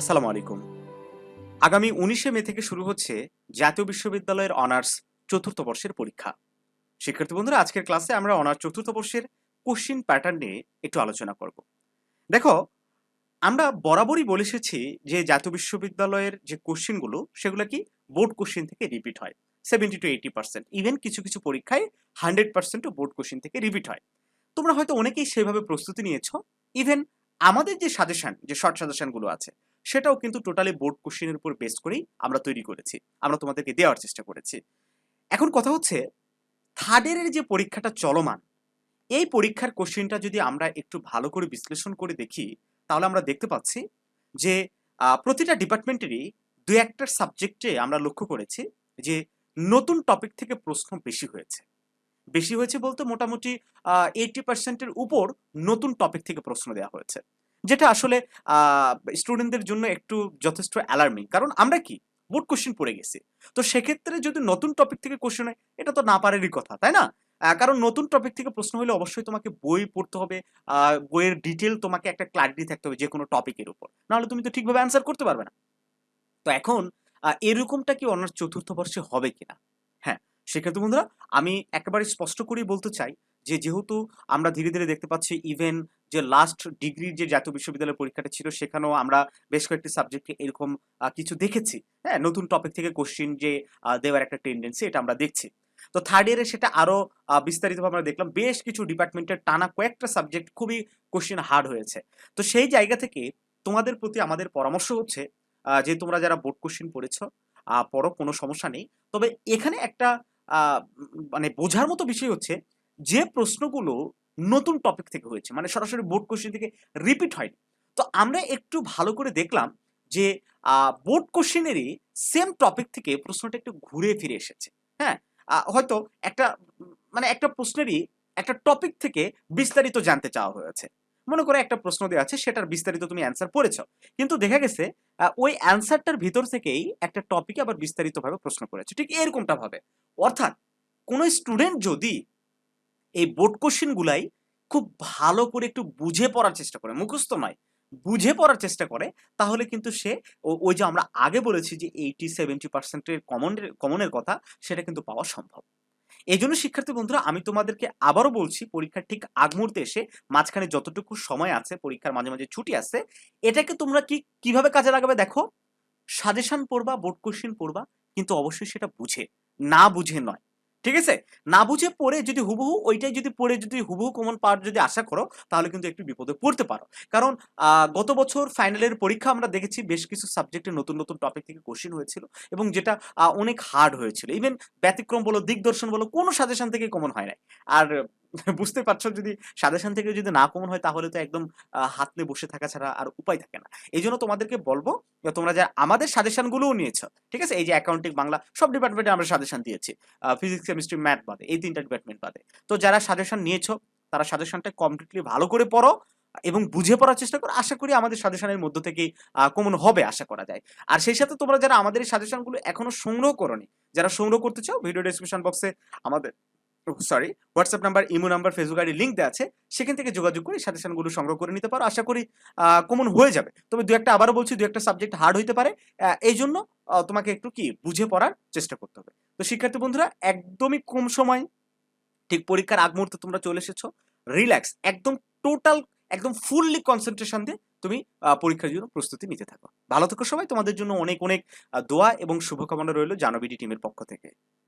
আসসালামু আলাইকুম। আগামী উনিশে মে থেকে শুরু হচ্ছে জাতীয় বিশ্ববিদ্যালয়ের অনার্স চতুর্থ বর্ষের পরীক্ষা। শিক্ষার্থী বন্ধুরা, আজকের ক্লাসে আমরা অনার্স চতুর্থ বর্ষের কোশ্চিন প্যাটার্ন নিয়ে একটু আলোচনা করব। দেখো, আমরা বরাবরই বলে এসেছি যে জাতীয় বিশ্ববিদ্যালয়ের যে কোশ্চিনগুলো, সেগুলো কি বোর্ড কোশ্চিন থেকে রিপিট হয়। Seventy to eighty percent. Even কিছু কিছু পরীক্ষায় হান্ড্রেড পার্সেন্টও বোর্ড কোশ্চিন থেকে রিপিট হয়। তোমরা হয়তো অনেকেই সেভাবে প্রস্তুতি নিয়েছো। ইভেন আমাদের যে সাজেশন, যে শর্ট সাজেশনগুলো আছে সেটাও কিন্তু টোটালি বোর্ড কোশ্চেনের উপর বেস করেই আমরা তৈরি করেছি। আমরা তোমাদেরকে দেওয়ার চেষ্টা করেছি। এখন কথা হচ্ছে থার্ডের যে পরীক্ষাটা চলমান, এই পরীক্ষার কোশ্চেনটা যদি আমরা একটু ভালো করে বিশ্লেষণ করে দেখি, তাহলে আমরা দেখতে পাচ্ছি যে প্রতিটা ডিপার্টমেন্টেরই দু একটা সাবজেক্টে আমরা লক্ষ্য করেছি যে, নতুন টপিক থেকে প্রশ্ন বেশি হয়েছে। বেশি হয়েছে বলতে মোটামুটি এইটি পার্সেন্টের উপর নতুন টপিক থেকে প্রশ্ন দেওয়া হয়েছে। যেটা আসলে স্টুডেন্টদের জন্য একটু যথেষ্ট অ্যালার্মিং কারণ আমরা কি? বোর্ড কোশ্চেন পড়ে গেছি। তো সেক্ষেত্রে যদি নতুন টপিক থেকে কোশ্চেন হয়, এটা তো না পারেরই কথা, তাই না? কারণ নতুন টপিক থেকে প্রশ্ন হলে অবশ্যই তোমাকে বই পড়তে হবে বইয়ের ডিটেল তোমাকে একটা ক্লারিটি থাকতে হবে যে কোনো টপিকের উপর। নাহলে তুমি তো ঠিকভাবে অ্যান্সার করতে পারবে না। তো এখন এরকমটা কি অনার্স চতুর্থ বর্ষে হবে কিনা? হ্যাঁ সেক্ষেত্রে বন্ধুরা, আমি একেবারে স্পষ্ট করেই বলতে চাই যে, যেহেতু আমরা ধীরে ধীরে দেখতে পাচ্ছি ইভেন যে লাস্ট ডিগ্রির যে জাতীয় বিশ্ববিদ্যালয়ের পরীক্ষাটা ছিল সেখানেও আমরা বেশ কয়েকটি সাবজেক্টে এরকম কিছু দেখেছি। হ্যাঁ নতুন টপিক থেকে কোশ্চিন যে দেওয়ার একটা টেন্ডেন্সি এটা আমরা দেখছি। তো থার্ড ইয়ারে সেটা আরও আহ, বিস্তারিতভাবে আমরা দেখলাম বেশ কিছু ডিপার্টমেন্টের টানা কয়েকটা সাবজেক্ট খুবই কোশ্চিন হার্ড হয়েছে। তো সেই জায়গা থেকে তোমাদের প্রতি আমাদের পরামর্শ হচ্ছে যে তোমরা যারা বোর্ড কোশ্চিন পড়েছ পড়ো কোনো সমস্যা নেই। তবে এখানে একটা মানে বোঝার মতো বিষয় হচ্ছে যে প্রশ্নগুলো নতুন টপিক থেকে হয়েছে। মানে সরাসরি বোর্ড কোশ্চেন থেকে রিপিট হয়নি। তো আমরা একটু ভালো করে দেখলাম যে বোর্ড কোশ্চেনেরই সেম টপিক থেকে প্রশ্নটা একটু ঘুরে ফিরে এসেছে। হ্যাঁ? হয়তো একটা মানে একটা প্রশ্নেরই একটা টপিক থেকে বিস্তারিত জানতে চাওয়া হয়েছে। মনে করে একটা প্রশ্ন দেওয়া আছে, সেটার বিস্তারিত তুমি অ্যান্সার পড়েছ। কিন্তু দেখা গেছে ওই অ্যান্সারটার ভিতর থেকেই একটা টপিকে আবার বিস্তারিতভাবে প্রশ্ন করেছে। ঠিক এরকমটা ভাবে। অর্থাৎ কোনো স্টুডেন্ট যদি এই বোর্ড কোশ্চেন গুলাই খুব ভালো করে একটু বুঝে পড়ার চেষ্টা করে, মুখস্থ নয়, বুঝে পড়ার চেষ্টা করে, তাহলে কিন্তু সে ওই যে আমরা আগে বলেছি যে এইটি সেভেন্টি পার্সেন্টের কমনের কমনের কথা, সেটা কিন্তু পাওয়া সম্ভব। এই জন্য শিক্ষার্থী বন্ধুরা, আমি তোমাদেরকে আবারও বলছি, পরীক্ষার ঠিক আগ মুহূর্তে এসে মাঝখানে যতটুকু সময় আছে, পরীক্ষার মাঝে মাঝে ছুটি আছে, এটাকে তোমরা কি, কীভাবে কাজে লাগাবে দেখো? সাজেশন পড়বা বোর্ড কোশ্চেন পড়বা, কিন্তু অবশ্যই সেটা বুঝে, না বুঝে নয়। ঠিক আছে? না বুঝে পড়ে যদি হুবহু ওইটাই যদি পড়ে যদি হুবহু কমন পাওয়ার যদি আশা করো, তাহলে কিন্তু একটু বিপদে পড়তে পারো। কারণ গত বছর ফাইনালের পরীক্ষা আমরা দেখেছি বেশ কিছু সাবজেক্টে নতুন নতুন টপিক থেকে কোশ্চিন হয়েছিল এবং যেটা অনেক হার্ড হয়েছিল। ইভেন ব্যতিক্রম বলো দিকদর্শন বলো, কোনো সাজেশন থেকে কমন হয় নাই। আর বুঝতে পারছ যদি সাজেশন থেকে যদি না কমন হয় তাহলে তো একদম হাত নিয়ে বসে থাকা ছাড়া আর উপায় থাকে না। এই জন্য তোমাদেরকে বলব তোমরা যা আমাদের সাজেশনগুলোও নিয়েছো, ঠিক আছে? এই যে অ্যাকাউন্টিং বাংলা সব ডিপার্টমেন্টে আমরা সাজেশন দিয়েছি। ফিজিক্স কেমিস্ট্রি ম্যাথ বাদে, এই তিনটা ডিপার্টমেন্ট বাদে। তো যারা সাজেশন নিয়েছো, তারা সাজেশনটা কমপ্লিটলি ভালো করে পড়ো এবং বুঝে পড়ার চেষ্টা করো। আশা করি আমাদের সাজেশনের মধ্য থেকেই কমন হবে আশা করা যায়। আর সেই সাথে তোমরা যারা আমাদের এই সাজেশনগুলো এখনও সংগ্রহ করোনি, যারা সংগ্রহ করতে চাও ভিডিও ডেসক্রিপশন বক্সে আমাদের sorry WhatsApp number imo number Facebook ID link দেওয়া আছে। সেখান থেকে যোগাযোগ করে সাজেশনগুলো সংগ্রহ করে নিতে পারো। আশা করি কমন হয়ে যাবে। তবে দু একটা আবারও বলছি, দু একটা সাবজেক্ট হার্ড হইতে পারে। এই জন্য তোমাকে একটু কি বুঝে পড়ার চেষ্টা করতে হবে। তো শিক্ষার্থী বন্ধুরা, একদমই কম সময়, ঠিক পরীক্ষার আগ মুহূর্তে তোমরা চলে এসেছ। রিল্যাক্স একদম টোটাল একদম ফুললি কনসেন্ট্রেশন দিয়ে তুমি পরীক্ষার জন্য প্রস্তুতি নিতে থাকো। ভালো থেকো সবাই। তোমাদের জন্য অনেক অনেক দোয়া এবং শুভকামনা রইল জানবিডি টিমের পক্ষ থেকে।